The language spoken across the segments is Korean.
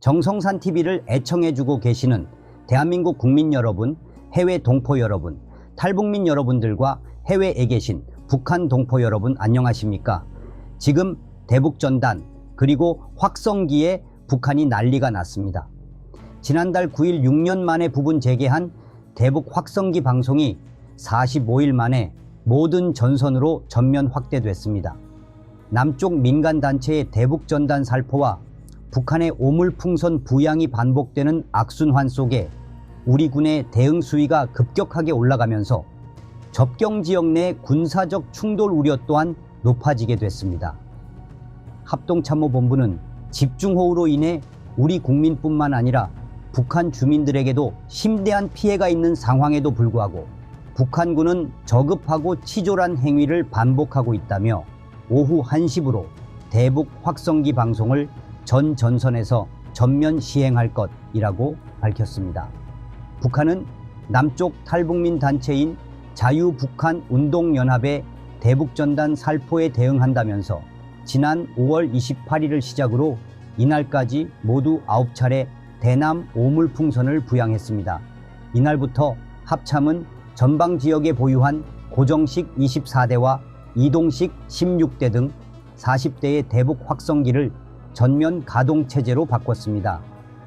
정성산 TV를 애청해주고 계시는 대한민국 국민 여러분, 해외 동포 여러분, 탈북민 여러분들과 해외에 계신 북한 동포 여러분 안녕하십니까? 지금 대북전단 그리고 확성기에 북한이 난리가 났습니다. 지난달 9일 6년 만에 부분 재개한 대북 확성기 방송이 45일 만에 모든 전선으로 전면 확대됐습니다. 남쪽 민간단체의 대북전단 살포와 북한의 오물풍선 부양이 반복되는 악순환 속에 우리 군의 대응 수위가 급격하게 올라가면서 접경 지역 내 군사적 충돌 우려 또한 높아지게 됐습니다. 합동참모본부는 집중호우로 인해 우리 국민뿐만 아니라 북한 주민들에게도 심대한 피해가 있는 상황에도 불구하고 북한군은 저급하고 치졸한 행위를 반복하고 있다며 오후 1시부로 대북 확성기 방송을 전 전선에서 전면 시행할 것이라고 밝혔습니다. 북한은 남쪽 탈북민 단체인 자유북한 운동연합의 대북전단 살포에 대응한다면서 지난 5월 28일을 시작으로 이날까지 모두 9차례 대남 오물풍선을 부양했습니다. 이날부터 합참은 전방 지역에 보유한 고정식 24대와 이동식 16대 등 40대의 대북 확성기를 전면 가동 체제로 바꿨습니다.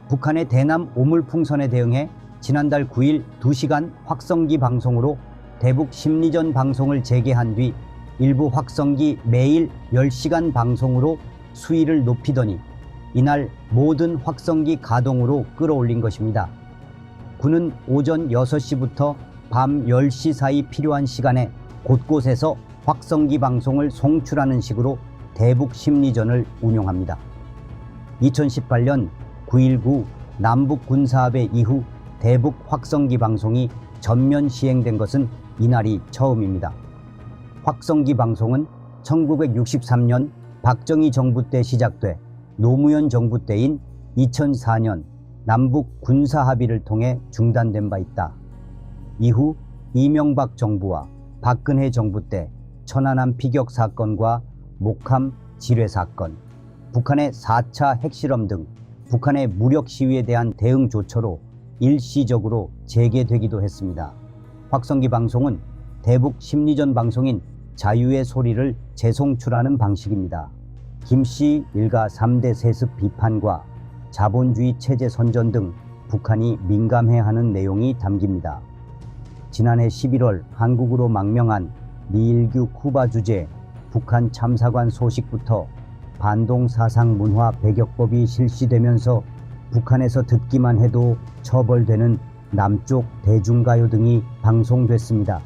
북한의 대남 오물풍선에 대응해 지난달 9일 2시간 확성기 방송으로 대북 심리전 방송을 재개한 뒤 일부 확성기 매일 10시간 방송으로 수위를 높이더니 이날 모든 확성기 가동으로 끌어올린 것입니다. 군은 오전 6시부터 밤 10시 사이 필요한 시간에 곳곳에서 확성기 방송을 송출하는 식으로 대북 심리전을 운용합니다. 2018년 9.19 남북 군사합의 이후 대북 확성기 방송이 전면 시행된 것은 이날이 처음입니다. 확성기 방송은 1963년 박정희 정부 때 시작돼 노무현 정부 때인 2004년 남북 군사 합의를 통해 중단된 바 있다. 이후 이명박 정부와 박근혜 정부 때 천안함 피격 사건과 목함 지뢰 사건, 북한의 4차 핵실험 등 북한의 무력 시위에 대한 대응 조처로 일시적으로 재개되기도 했습니다. 확성기 방송은 대북 심리전 방송인 자유의 소리를 재송출하는 방식입니다. 김씨 일가 3대 세습 비판과 자본주의 체제 선전 등 북한이 민감해하는 내용이 담깁니다. 지난해 11월 한국으로 망명한 리일규 쿠바 주재 북한 참사관 소식부터 반동 사상 문화 배격법이 실시되면서 북한에서 듣기만 해도 처벌되는 남쪽 대중가요 등이 방송됐습니다.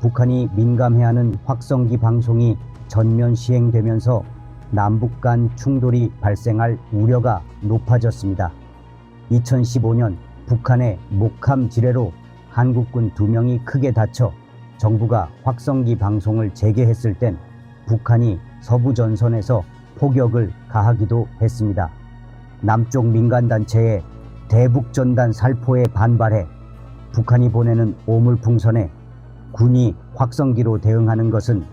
북한이 민감해하는 확성기 방송이 전면 시행되면서 남북 간 충돌이 발생할 우려가 높아졌습니다. 2015년 북한의 목함 지뢰로 한국군 두 명이 크게 다쳐 정부가 확성기 방송을 재개했을 땐 북한이 서부 전선에서 포격을 가하기도 했습니다. 남쪽 민간단체의 대북전단 살포에 반발해 북한이 보내는 오물풍선에 군이 확성기로 대응하는 것은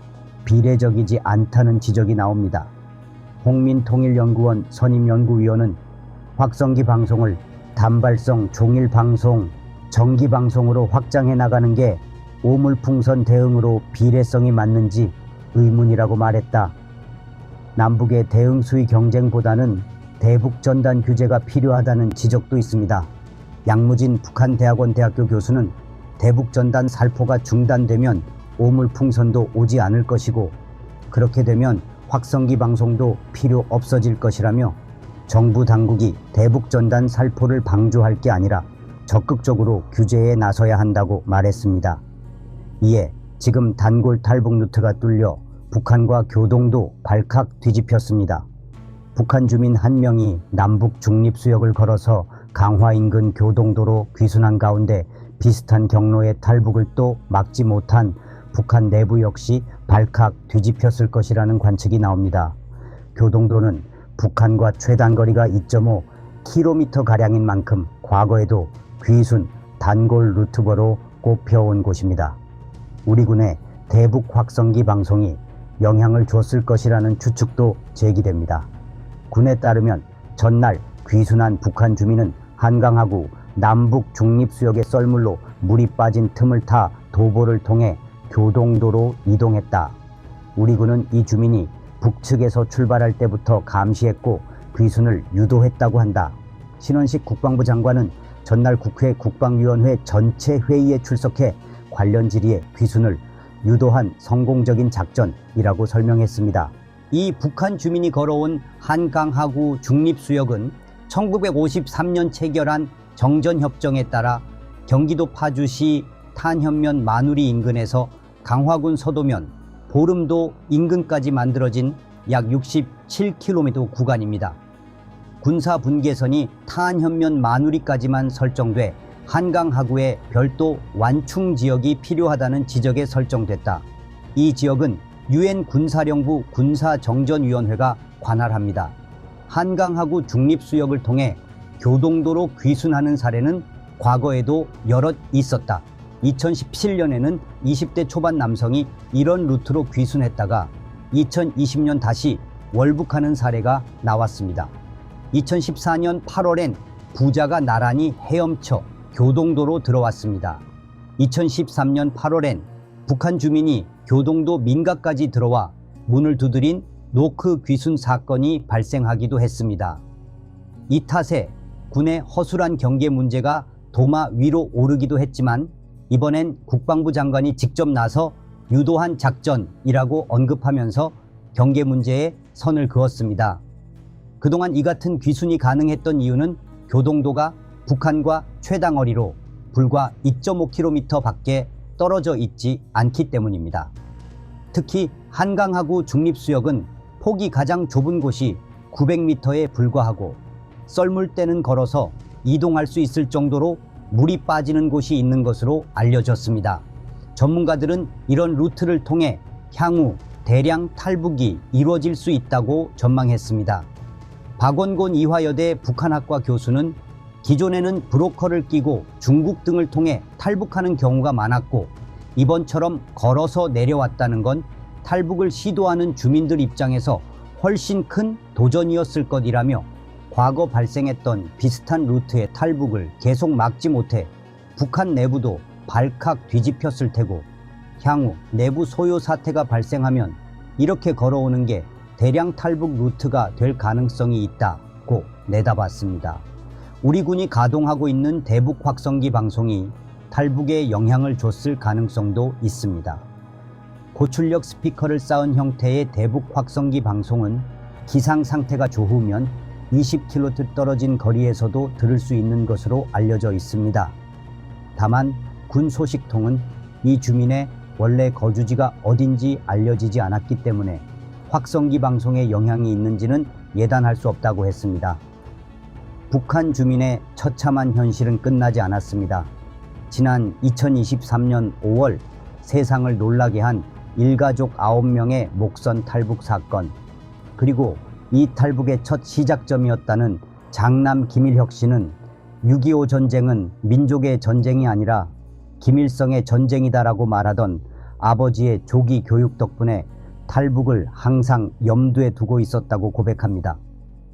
비례적이지 않다는 지적이 나옵니다. 홍민통일연구원 선임연구위원은 확성기 방송을 단발성 종일 방송, 정기 방송으로 확장해 나가는 게 오물풍선 대응으로 비례성이 맞는지 의문이라고 말했다. 남북의 대응 수위 경쟁보다는 대북 전단 규제가 필요하다는 지적도 있습니다. 양무진 북한 대학원 대학교 교수는 대북 전단 살포가 중단되면 오물풍선도 오지 않을 것이고 그렇게 되면 확성기 방송도 필요 없어질 것이라며 정부 당국이 대북 전단 살포를 방조할 게 아니라 적극적으로 규제에 나서야 한다고 말했습니다. 이에 지금 단골 탈북 루트가 뚫려 북한과 교동도 발칵 뒤집혔습니다. 북한 주민 한 명이 남북 중립수역을 걸어서 강화 인근 교동도로 귀순한 가운데 비슷한 경로의 탈북을 또 막지 못한 북한 내부 역시 발칵 뒤집혔을 것이라는 관측이 나옵니다. 교동도는 북한과 최단거리가 2.5km 가량인 만큼 과거에도 귀순 단골 루트버로 꼽혀온 곳입니다. 우리 군의 대북 확성기 방송이 영향을 줬을 것이라는 추측도 제기됩니다. 군에 따르면 전날 귀순한 북한 주민은 한강하구 남북 중립수역의 썰물로 물이 빠진 틈을 타 도보를 통해 교동도로 이동했다. 우리 군은 이 주민이 북측에서 출발할 때부터 감시했고 귀순을 유도했다고 한다. 신원식 국방부 장관은 전날 국회 국방위원회 전체 회의에 출석해 관련 질의에 귀순을 유도한 성공적인 작전이라고 설명했습니다. 이 북한 주민이 걸어온 한강하구 중립수역은 1953년 체결한 정전협정에 따라 경기도 파주시 탄현면 마누리 인근에서 강화군 서도면 보름도 인근까지 만들어진 약 67km 구간입니다. 군사 분계선이 탄현면 마누리까지만 설정돼 한강 하구에 별도 완충 지역이 필요하다는 지적에 설정됐다. 이 지역은 유엔 군사령부 군사정전위원회가 관할합니다. 한강 하구 중립수역을 통해 교동도로 귀순하는 사례는 과거에도 여럿 있었다. 2017년에는 20대 초반 남성이 이런 루트로 귀순했다가 2020년 다시 월북하는 사례가 나왔습니다. 2014년 8월엔 부자가 나란히 헤엄쳐 교동도로 들어왔습니다. 2013년 8월엔 북한 주민이 교동도 민가까지 들어와 문을 두드린 노크 귀순 사건이 발생하기도 했습니다. 이 탓에 군의 허술한 경계 문제가 도마 위로 오르기도 했지만 이번엔 국방부 장관이 직접 나서 유도한 작전이라고 언급하면서 경계 문제에 선을 그었습니다. 그동안 이 같은 귀순이 가능했던 이유는 교동도가 북한과 최당거리로 불과 2.5km 밖에 떨어져 있지 않기 때문입니다. 특히 한강하구 중립수역은 폭이 가장 좁은 곳이 900m에 불과하고 썰물 때는 걸어서 이동할 수 있을 정도로 물이 빠지는 곳이 있는 것으로 알려졌습니다. 전문가들은 이런 루트를 통해 향후 대량 탈북이 이루어질 수 있다고 전망했습니다. 박원곤 이화여대 북한학과 교수는 기존에는 브로커를 끼고 중국 등을 통해 탈북하는 경우가 많았고 이번처럼 걸어서 내려왔다는 건 탈북을 시도하는 주민들 입장에서 훨씬 큰 도전이었을 것이라며 과거 발생했던 비슷한 루트의 탈북을 계속 막지 못해 북한 내부도 발칵 뒤집혔을 테고 향후 내부 소요 사태가 발생하면 이렇게 걸어오는 게 대량 탈북 루트가 될 가능성이 있다고 내다봤습니다. 우리 군이 가동하고 있는 대북 확성기 방송이 탈북에 영향을 줬을 가능성도 있습니다. 고출력 스피커를 쌓은 형태의 대북 확성기 방송은 기상 상태가 좋으면 20km 떨어진 거리에서도 들을 수 있는 것으로 알려져 있습니다. 다만 군 소식통은 이 주민의 원래 거주지가 어딘지 알려지지 않았기 때문에 확성기 방송에 영향이 있는지는 예단할 수 없다고 했습니다. 북한 주민의 처참한 현실은 끝나지 않았습니다. 지난 2023년 5월 세상을 놀라게 한 일가족 9명의 목선 탈북 사건, 그리고 이 탈북의 첫 시작점이었다는 장남 김일혁 씨는 6.25 전쟁은 민족의 전쟁이 아니라 김일성의 전쟁이다라고 말하던 아버지의 조기 교육 덕분에 탈북을 항상 염두에 두고 있었다고 고백합니다.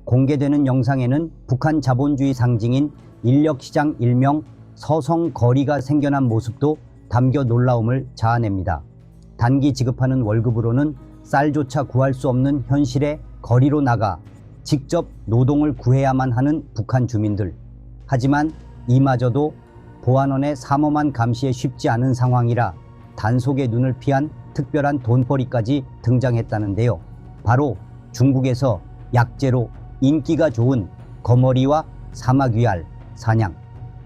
공개되는 영상에는 북한 자본주의 상징인 인력시장 일명 서성거리가 생겨난 모습도 담겨 놀라움을 자아냅니다. 단기 지급하는 월급으로는 쌀조차 구할 수 없는 현실의 거리로 나가 직접 노동을 구해야만 하는 북한 주민들. 하지만 이마저도 보안원의 삼엄한 감시에 쉽지 않은 상황이라 단속의 눈을 피한 특별한 돈벌이까지 등장했다는데요. 바로 중국에서 약재로 인기가 좋은 거머리와 사마귀알 사냥.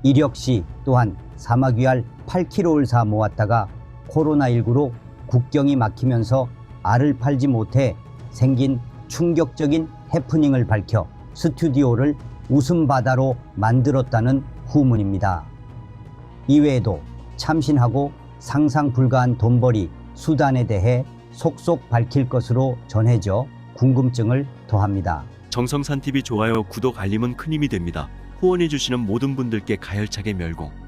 이력 씨 또한 사마귀알 8kg를 사 모았다가 코로나19로 국경이 막히면서 알을 팔지 못해 생긴 충격적인 해프닝을 밝혀 스튜디오를 웃음바다로 만들었다는 후문입니다. 이외에도 참신하고 상상 불가한 돈벌이 수단에 대해 속속 밝힐 것으로 전해져 궁금증을 더합니다. 정성산 TV 좋아요, 구독, 알림은 큰 힘이 됩니다. 후원해주시는 모든 분들께 가열차게 멸공.